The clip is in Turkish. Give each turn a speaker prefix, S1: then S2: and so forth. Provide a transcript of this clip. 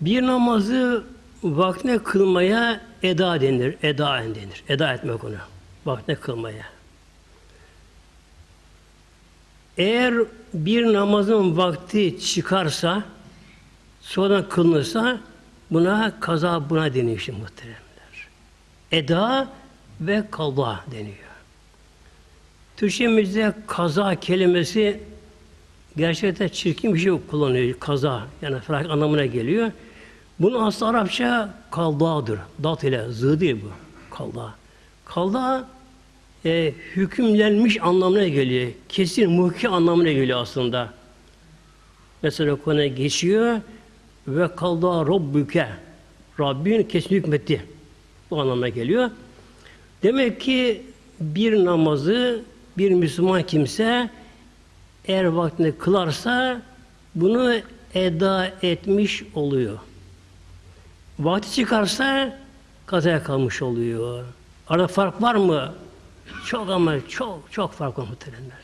S1: Bir namazı vaktine kılmaya eda denir. Eda denir. Eda etmek onu. Vaktine kılmaya. Eğer bir namazın vakti çıkarsa sonradan kılınırsa buna kaza buna deniyor işte muhteremler. Eda ve kaza deniyor. Türkçemizde kaza kelimesi gerçekten çirkin bir şey kullanıyor. Kaza yani felak anlamına geliyor. Bunun aslı Arapça kaldadır. Dat ile zı değil bu. Kalda. Kalda e, hükümlenmiş anlamına geliyor. Kesin muhki anlamına geliyor aslında. Mesela konuya geçiyor ve kalda Rabbüke Rabbin kesin hükmetti. Bu anlamına geliyor. Demek ki bir namazı bir Müslüman kimse eğer vaktinde kılarsa bunu eda etmiş oluyor. Vakti çıkarsa kazaya kalmış oluyor. Arada fark var mı? Çok ama çok çok fark var muhteremler.